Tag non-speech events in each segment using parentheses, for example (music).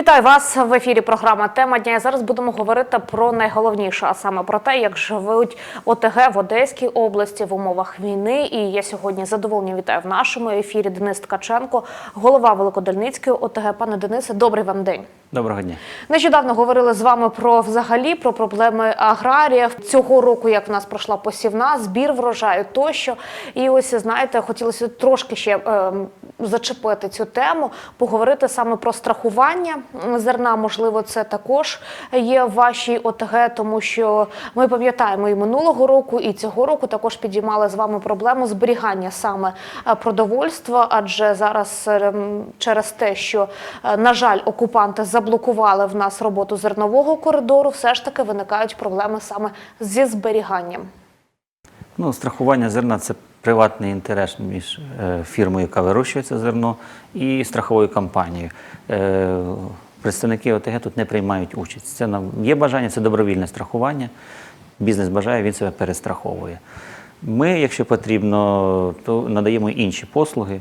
Вітаю вас в ефірі. Програма Тема дня. Зараз будемо говорити про найголовніше, а саме про те, як живуть ОТГ в Одеській області в умовах війни. І я сьогодні задоволення вітаю в нашому ефірі Денис Ткаченко, голова Великодольницької ОТГ. Пане Денисе, добрий вам день. Доброго дня. Нещодавно говорили з вами про взагалі про проблеми аграріїв цього року, як в нас пройшла посівна, збір врожаю тощо. І ось знаєте, хотілося трошки ще е, зачепити цю тему, поговорити саме про страхування зерна. Можливо, це також є в вашій ОТГ, тому що ми пам'ятаємо і минулого року, і цього року також підіймали з вами проблему зберігання саме е, продовольства, адже зараз е, через те, що е, на жаль, окупанти заблокували в нас роботу зернового коридору, все ж таки виникають проблеми саме зі зберіганням. Ну, страхування зерна це приватний інтерес між е, фірмою, яка вирощує це зерно, і страховою компанією. Е, представники ОТГ тут не приймають участь. Це нам є бажання, це добровільне страхування. Бізнес бажає, він себе перестраховує. Ми, якщо потрібно, то надаємо інші послуги.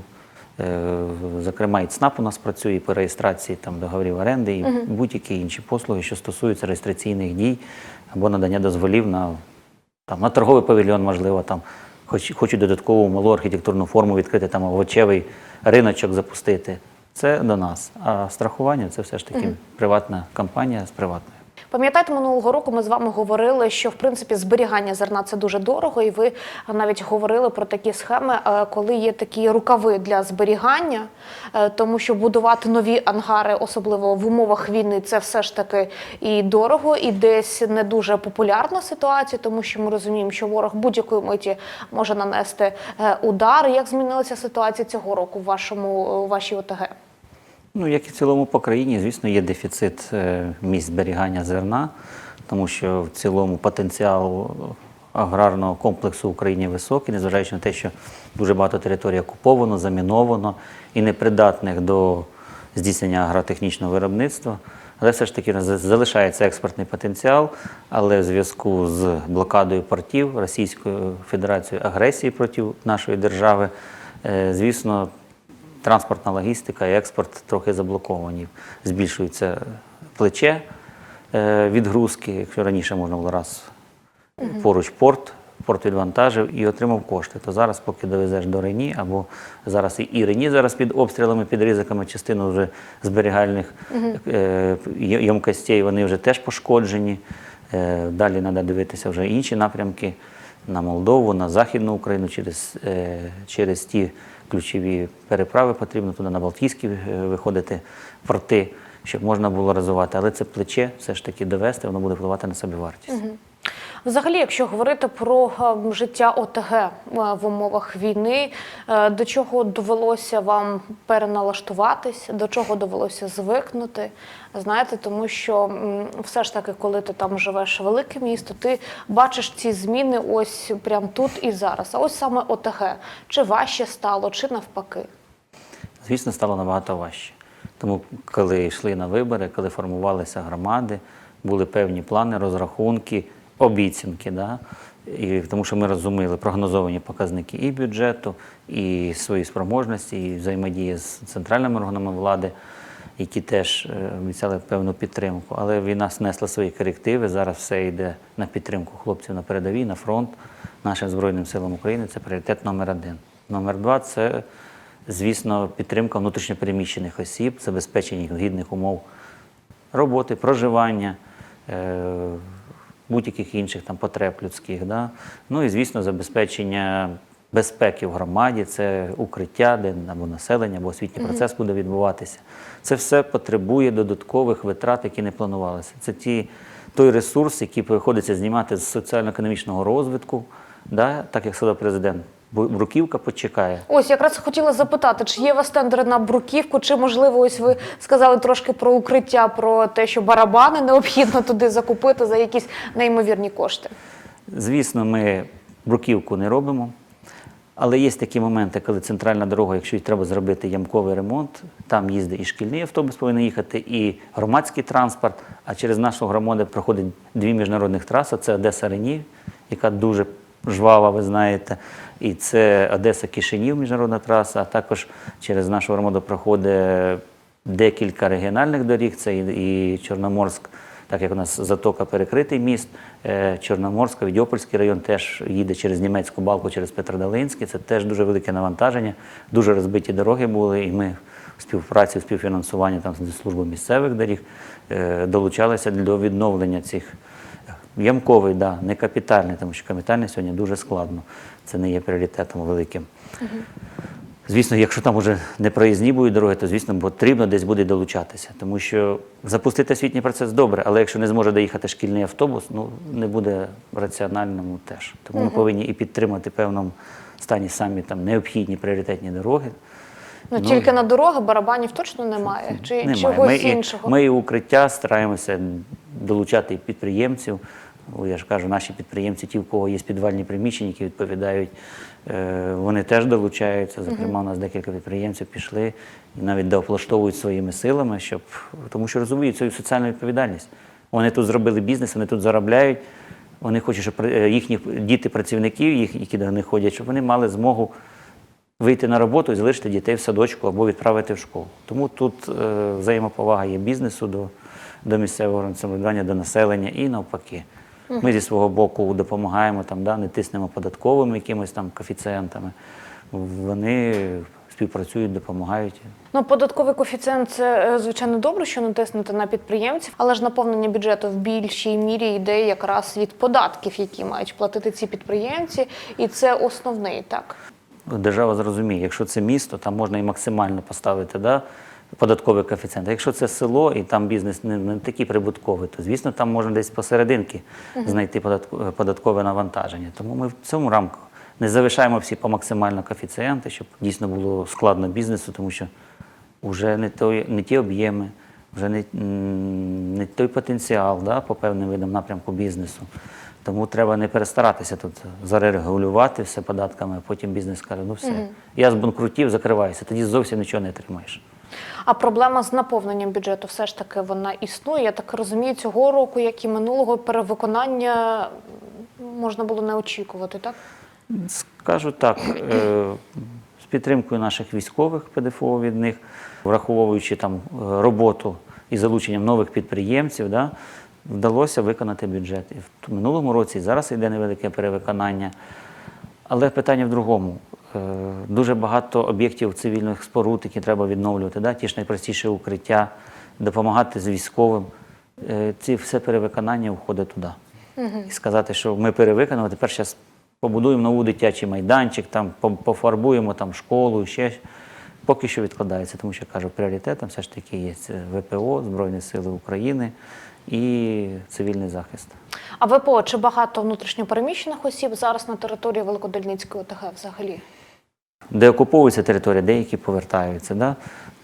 Е, Зокрема, і ЦНАП у нас працює і по реєстрації там, договорів оренди і будь-які інші послуги, що стосуються реєстраційних дій або надання дозволів на там на торговий павільйон, можливо, там хоч хочуть додаткову малу архітектурну форму відкрити, там овочевий риночок запустити. Це до нас. А страхування це все ж таки приватна компанія з приватною. Пам'ятаєте, минулого року ми з вами говорили, що в принципі зберігання зерна це дуже дорого, і ви навіть говорили про такі схеми, е, коли є такі рукави для зберігання, е, тому що будувати нові ангари, особливо в умовах війни, це все ж таки і дорого, і десь не дуже популярна ситуація, тому що ми розуміємо, що ворог будь-якої миті може нанести е, удар. Як змінилася ситуація цього року в вашому у вашій ОТГ? Ну, як і в цілому по країні, звісно, є дефіцит е, місць зберігання зерна, тому що в цілому потенціал аграрного комплексу в Україні високий, незважаючи на те, що дуже багато територій окуповано, заміновано і непридатних до здійснення агротехнічного виробництва. Але все ж таки залишається експортний потенціал, але в зв'язку з блокадою портів Російською Федерацією агресії проти нашої держави, е, звісно, транспортна логістика і експорт трохи заблоковані. Збільшується плече е, відгрузки, якщо раніше можна було раз поруч порт, порт відвантажив і отримав кошти. То зараз, поки довезеш до Рені, або зараз і, Рені зараз під обстрілами, під ризиками частину вже зберігальних е, ємкостей, вони вже теж пошкоджені. Е, далі треба дивитися вже інші напрямки на Молдову, на Західну Україну через, е, через ті ключові переправи потрібно туди на Балтійські е, виходити порти, щоб можна було розвивати. Але це плече все ж таки довести, воно буде впливати на собівартість. Взагалі, якщо говорити про е, життя ОТГ е, в умовах війни, е, до чого довелося вам переналаштуватись, до чого довелося звикнути? Знаєте, тому що все ж таки, коли ти там живеш велике місто, ти бачиш ці зміни ось прямо тут і зараз. А ось саме ОТГ. Чи важче стало, чи навпаки? Звісно, стало набагато важче. Тому, коли йшли на вибори, коли формувалися громади, були певні плани, розрахунки, обіцянки. Да? І, тому що ми розуміли прогнозовані показники і бюджету, і свої спроможності, і взаємодії з центральними органами влади, які теж е, обіцяли певну підтримку. Але війна снесла свої корективи. Зараз все йде на підтримку хлопців на передовій, на фронт нашим Збройним силам України. Це пріоритет номер один. Номер два це звісно, підтримка внутрішньопереміщених осіб, забезпечення їх гідних умов роботи, проживання, е, будь-яких інших там потреб людських. Да? Ну і, звісно, забезпечення безпеки в громаді, це укриття, де або населення, або освітній процес буде відбуватися. Це все потребує додаткових витрат, які не планувалися. Це ті, той ресурс, який приходиться знімати з соціально-економічного розвитку, да? так як сказав президент. Бруківка почекає. Ось якраз хотіла запитати, чи є у вас тендери на бруківку, чи можливо, ось ви сказали трошки про укриття, про те, що барабани необхідно туди закупити за якісь неймовірні кошти. Звісно, ми бруківку не робимо, але є такі моменти, коли центральна дорога, якщо їй треба зробити ямковий ремонт, там їздить і шкільний автобус повинен їхати, і громадський транспорт. А через нашу громаду проходить дві міжнародних траси: це Одеса Рені, яка дуже жвава, ви знаєте, і це Одеса Кишинів, міжнародна траса, а також через нашу громаду проходить декілька регіональних доріг, це і, і Чорноморськ, так як у нас затока перекритий міст, е, Чорноморська, Відьопольський район теж їде через німецьку балку, через Петродолинський. Це теж дуже велике навантаження, дуже розбиті дороги були, і ми в співпраці, в співфінансуванні там з службою місцевих доріг е, долучалися до відновлення цих Ямковий, да, не капітальний, тому що капітальний сьогодні дуже складно. Це не є пріоритетом великим. Звісно, якщо там вже не проїзні будуть дороги, то звісно потрібно десь буде долучатися. Тому що запустити освітній процес добре, але якщо не зможе доїхати шкільний автобус, ну не буде раціональному теж. Тому ми повинні і підтримати в певному стані самі там необхідні пріоритетні дороги. Ну, тільки на дороги барабанів точно немає. Чи Немає. чогось ми, і- іншого? Ми і укриття стараємося долучати і підприємців. О, Я ж кажу, наші підприємці, ті, в кого є підвальні приміщення, які відповідають, е, вони теж долучаються. Зокрема, у нас декілька підприємців пішли і навіть дооплаштовують своїми силами, щоб тому що розуміють свою соціальну відповідальність. Вони тут зробили бізнес, вони тут заробляють. Вони хочуть, щоб е, їхні діти працівників, їх, які до них ходять, щоб вони мали змогу вийти на роботу і залишити дітей в садочку або відправити в школу. Тому тут е, взаємоповага є бізнесу до, до місцевого самоврядування, до населення і навпаки. Ми зі свого боку допомагаємо, там, да, не тиснемо податковими якимись там коефіцієнтами. Вони співпрацюють, допомагають. Ну, податковий коефіцієнт це е, звичайно добре, що натиснути на підприємців, але ж наповнення бюджету в більшій мірі йде якраз від податків, які мають платити ці підприємці, і це основний так. Держава зрозуміє, якщо це місто, там можна і максимально поставити да, податковий коефіцієнт. А якщо це село і там бізнес не, не такий прибутковий, то звісно там можна десь посерединки знайти податкове навантаження. Тому ми в цьому рамку не завишаємо всі по максимально коефіцієнти, щоб дійсно було складно бізнесу, тому що вже не, той, не ті об'єми, вже не, не той потенціал да, по певним видам напрямку бізнесу. Тому треба не перестаратися тут зарегулювати все податками, а потім бізнес каже, ну все, я збанкрутів, закриваюся, тоді зовсім нічого не отримаєш. А проблема з наповненням бюджету все ж таки вона існує. Я так розумію, цього року, як і минулого, перевиконання можна було не очікувати, так? Скажу так, е, з підтримкою наших військових ПДФО від них, враховуючи там е, роботу і залученням нових підприємців, да, вдалося виконати бюджет. І в минулому році і зараз йде невелике перевиконання. Але питання в другому. Е, Дуже багато об'єктів цивільних споруд, які треба відновлювати, да? ті ж найпростіші укриття, допомагати з військовим. Е, Ці все перевиконання входить туди. І сказати, що ми перевиконали, тепер зараз побудуємо новий дитячий майданчик, там пофарбуємо там школу, ще поки що відкладається, тому що кажу, пріоритетом все ж таки є ВПО, Збройні Сили України і цивільний захист. А ВПО, чи багато внутрішньопереміщених осіб зараз на території Великодольницької ОТГ взагалі? Де окуповується територія, деякі повертаються. Да?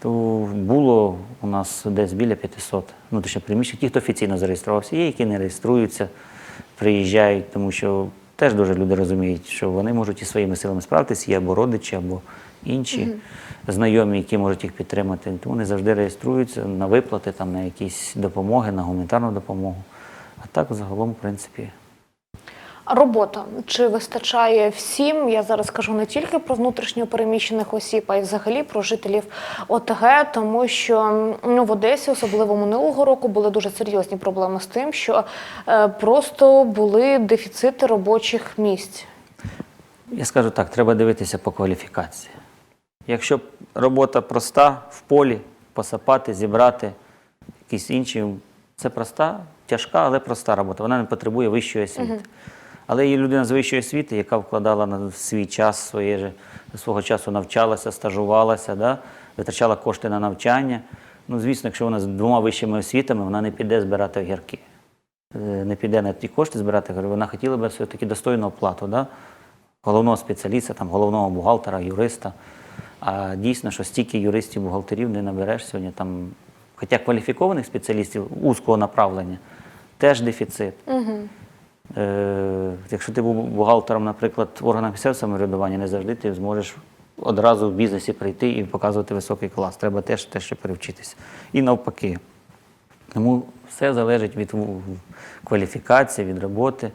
То було у нас десь біля 500 внутрішньо приміщень. Ті, хто офіційно зареєструвався, є, які не реєструються, приїжджають, тому що теж дуже люди розуміють, що вони можуть і своїми силами справитися, є або родичі, або інші знайомі, які можуть їх підтримати. Тому вони завжди реєструються на виплати, там, на якісь допомоги, на гуманітарну допомогу. А так, загалом, в принципі, Робота чи вистачає всім? Я зараз кажу не тільки про внутрішньо переміщених осіб, а й взагалі про жителів ОТГ, тому що ну, в Одесі, особливо минулого року, були дуже серйозні проблеми з тим, що е, просто були дефіцити робочих місць. Я скажу так, треба дивитися по кваліфікації. Якщо робота проста в полі, посапати, зібрати, якісь інші, це проста, тяжка, але проста робота. Вона не потребує вищої освіти. Але є людина з вищої освіти, яка вкладала на свій час, своє, свого часу навчалася, стажувалася, да? витрачала кошти на навчання. Ну, звісно, якщо вона з двома вищими освітами, вона не піде збирати огірки. Е, Не піде на ті кошти збирати, вона хотіла би все-таки достойну оплату. Да? головного спеціаліста, там, головного бухгалтера, юриста. А дійсно, що стільки юристів, бухгалтерів не набереш сьогодні. Там, хоча кваліфікованих спеціалістів узкого направлення теж дефіцит. Е, якщо ти був бухгалтером, наприклад, в органах місцевого самоврядування, не завжди ти зможеш одразу в бізнесі прийти і показувати високий клас. Треба теж те, що перевчитися. І навпаки. Тому все залежить від кваліфікації, від роботи.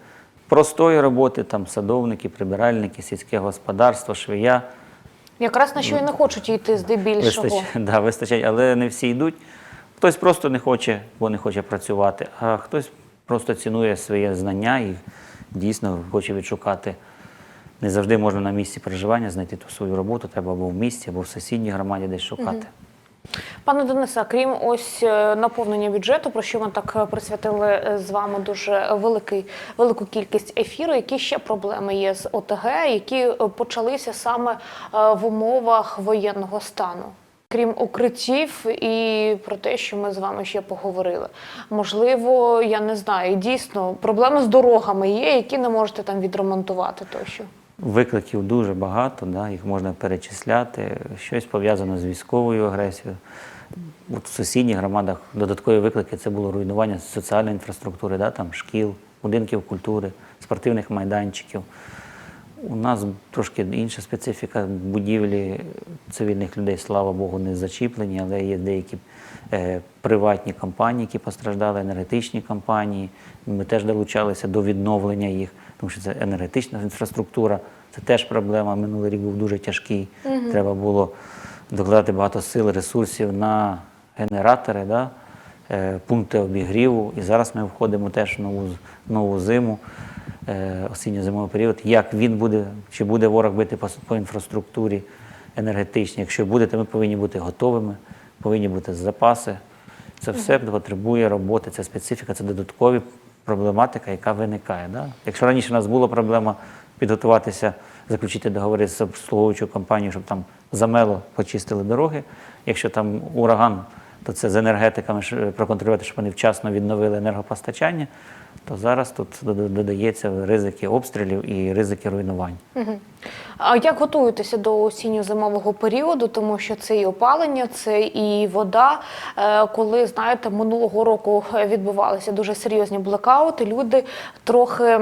Простої роботи, там садовники, прибиральники, сільське господарство, швея. Якраз на що і не хочуть йти здебільшого. Вистачає, (laughs) да, вистачає, але не всі йдуть. Хтось просто не хоче, бо не хоче працювати, а хтось просто цінує своє знання і дійсно хоче відшукати. Не завжди можна на місці проживання знайти ту свою роботу, треба або в місті, або в сусідній громаді десь шукати. Пане Денисе, крім ось е, наповнення бюджету, про що ми так е, присвятили е, з вами дуже великий, велику кількість ефіру, які ще проблеми є з ОТГ, які почалися саме в умовах воєнного стану? Крім укриттів і про те, що ми з вами ще поговорили. Можливо, я не знаю, дійсно проблеми з дорогами є, які не можете там відремонтувати тощо. Викликів дуже багато, да, їх можна перечисляти. Щось пов'язано з військовою агресією. От в сусідніх громадах додаткові виклики це було руйнування соціальної інфраструктури, да, там, шкіл, будинків культури, спортивних майданчиків. У нас трошки інша специфіка. Будівлі цивільних людей, слава Богу, не зачіплені, але є деякі е, приватні компанії, які постраждали, енергетичні компанії. Ми теж долучалися до відновлення їх, тому що це енергетична інфраструктура, це теж проблема. Минулий рік був дуже тяжкий. Треба було докладати багато сил, ресурсів на генератори, да? е, пункти обігріву. І зараз ми входимо теж в нову, нову зиму осінньо-зимовий період, як він буде, чи буде ворог бити по, інфраструктурі енергетичній. Якщо буде, то ми повинні бути готовими, повинні бути запаси. Це все потребує роботи, це специфіка, це додаткові проблематика, яка виникає. Да? Якщо раніше у нас була проблема підготуватися, заключити договори з обслуговуючою компанією, щоб там замело почистили дороги. Якщо там ураган, то це з енергетиками е, проконтролювати, щоб вони вчасно відновили енергопостачання, то зараз тут додається ризики обстрілів і ризики руйнувань. А як готуєтеся до осінньо-зимового періоду, тому що це і опалення, це і вода. Е, Коли знаєте, минулого року відбувалися дуже серйозні блекаути, люди трохи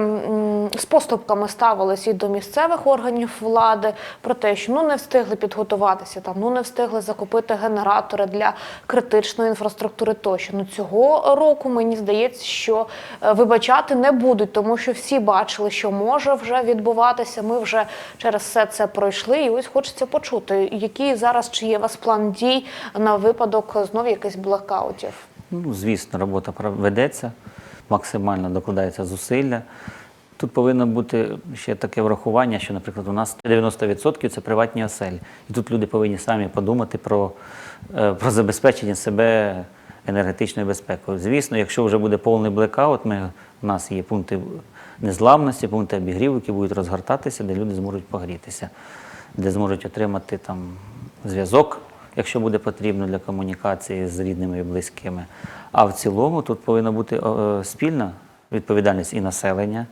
з поступками ставилися і до місцевих органів влади про те, що ну не встигли підготуватися, там ну не встигли закупити генератори для критичної інфраструктури. Тощо ну цього року мені здається, що е, вибачати не будуть, тому що всі бачили, що може вже відбуватися. Ми вже через все це пройшли, і ось хочеться почути, який зараз чи є у вас план дій на випадок знов якихось блекаутів. Ну, звісно, робота про- ведеться, максимально докладається зусилля. Тут повинно бути ще таке врахування, що, наприклад, у нас 90% це приватні оселі. І тут люди повинні самі подумати про, е, про забезпечення себе енергетичною безпекою. Звісно, якщо вже буде повний блекаут, ми, у нас є пункти незламності, пункти обігріву, які будуть розгортатися, де люди зможуть погрітися, де зможуть отримати там зв'язок, якщо буде потрібно для комунікації з рідними і близькими. А в цілому тут повинна бути спільна відповідальність і населення,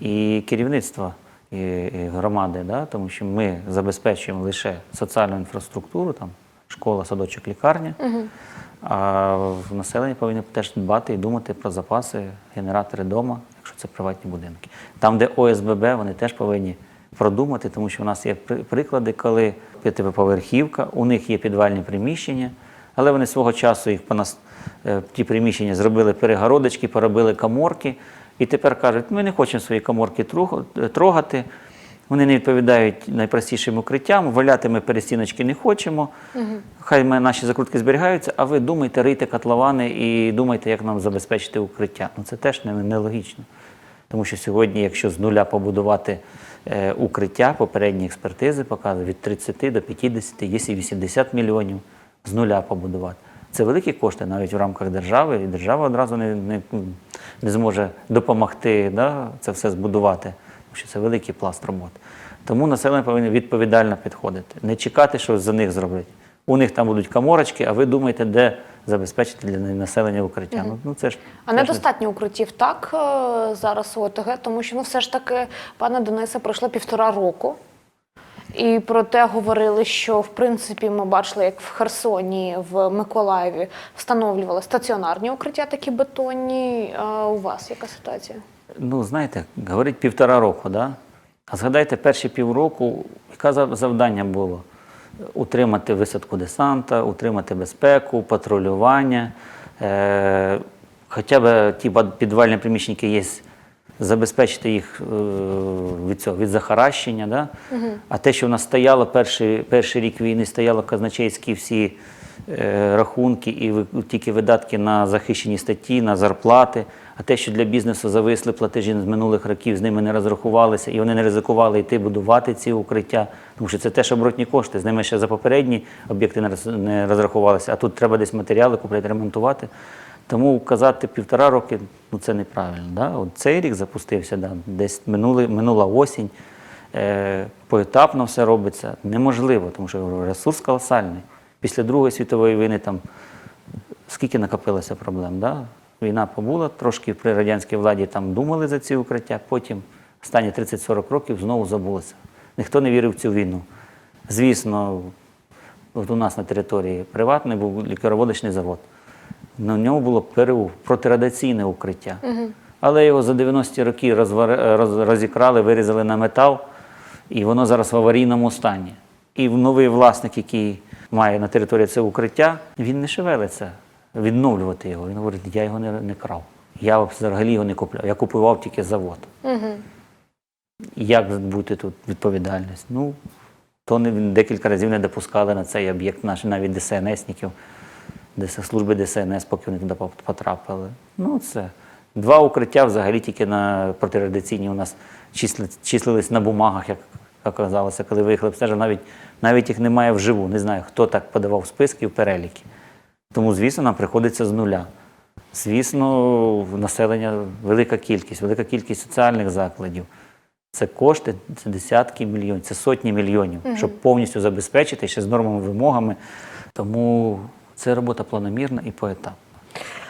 і керівництва і, громади, да? тому що ми забезпечуємо лише соціальну інфраструктуру, там школа, садочок, лікарня. А в населення повинні теж дбати і думати про запаси, генератори вдома, якщо це приватні будинки. Там, де ОСББ, вони теж повинні продумати, тому що у нас є приклади, коли п'ятиповерхівка, у них є підвальні приміщення, але вони свого часу їх понас... е, ті приміщення зробили перегородочки, поробили каморки, і тепер кажуть, ми не хочемо свої каморки трогати. Вони не відповідають найпростішим укриттям, валяти ми перестіночки не хочемо. Хай ми, наші закрутки зберігаються, а ви думайте, рийте котловани і думайте, як нам забезпечити укриття. Ну це теж не- нелогічно. Тому що сьогодні, якщо з нуля побудувати е, укриття, попередні експертизи показують від 30 до 50, є і 80 мільйонів з нуля побудувати. Це великі кошти навіть в рамках держави, і держава одразу не, не, не зможе допомогти да, це все збудувати, тому що це великий пласт роботи. Тому населення повинно відповідально підходити, не чекати, що за них зроблять. У них там будуть каморочки, а ви думаєте, де забезпечити для населення укриття. Ну, ну, це ж А недостатньо укриттів так е, зараз у ОТГ, тому що ну все ж таки, пане Денисе, пройшло півтора року. І про те говорили, що в принципі ми бачили, як в Херсоні, в Миколаєві встановлювали стаціонарні укриття, такі бетонні. А у вас яка ситуація? Ну, знаєте, говорить півтора року, да? а згадайте, перші півроку, яке завдання було? Утримати висадку десанта, утримати безпеку, патрулювання. Е- хоча б ті підвальні приміщення, які є забезпечити їх е, від цього від захаращення. Да? А те, що в нас стояло перший, перший рік війни, стояло казначейські всі е, рахунки і ви- тільки видатки на захищені статті, на зарплати. А те, що для бізнесу зависли платежі з минулих років, з ними не розрахувалися, і вони не ризикували йти будувати ці укриття, тому що це теж оборотні кошти. З ними ще за попередні об'єкти не розрахувалися, а тут треба десь матеріали купляти, ремонтувати. Тому казати півтора роки ну це неправильно. Да? От цей рік запустився, да? десь минули, минула осінь, е, поетапно все робиться. Неможливо, тому що ресурс колосальний. Після Другої світової війни там скільки накопилося проблем. Да? Війна побула, трошки при радянській владі там думали за ці укриття, потім останні 30-40 років знову забулося. Ніхто не вірив в цю війну. Звісно, от у нас на території приватний був лікароводочний завод. На ньому було ПРУ, протирадіаційне укриття. Але його за 90-ті роки розвар- роз- розікрали, вирізали на метал, і воно зараз в аварійному стані. І новий власник, який має на території це укриття, він не шевелиться відновлювати його. Він говорить, я його не, не крав. Я взагалі його не купляв. Я купував тільки завод. Як бути тут відповідальність? Ну, то не, декілька разів не допускали на цей об'єкт наші навіть ДСНСників, служби ДСНС, поки вони туди потрапили. Ну, це два укриття взагалі тільки на протирадіаційні у нас числи, числились на бумагах, як оказалося, коли виїхали обстежили. Навіть, навіть їх немає вживу. Не знаю, хто так подавав списки в переліки. Тому, звісно, нам приходиться з нуля. Звісно, в населення велика кількість, велика кількість соціальних закладів. Це кошти, це десятки мільйонів, це сотні мільйонів, щоб повністю забезпечити ще з нормами, вимогами. Тому це робота планомірна і поетапна.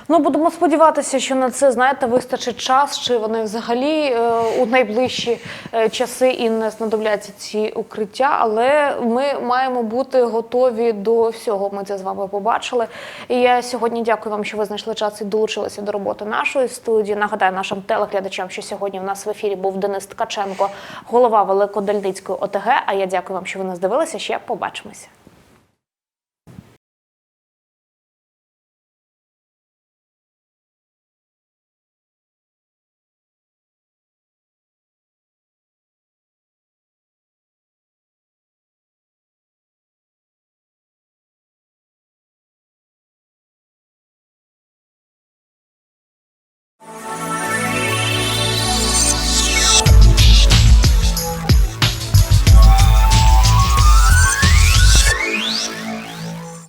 Ну будемо сподіватися, що на це знаєте вистачить час, чи вони взагалі е, у найближчі е, часи і не знадобляться ці укриття. Але ми маємо бути готові до всього. Ми це з вами побачили. І я сьогодні дякую вам, що ви знайшли час і долучилися до роботи нашої студії. Нагадаю нашим телеглядачам, що сьогодні в нас в ефірі був Денис Ткаченко, голова Великодальницької ОТГ. А я дякую вам, що ви нас дивилися. Ще побачимося.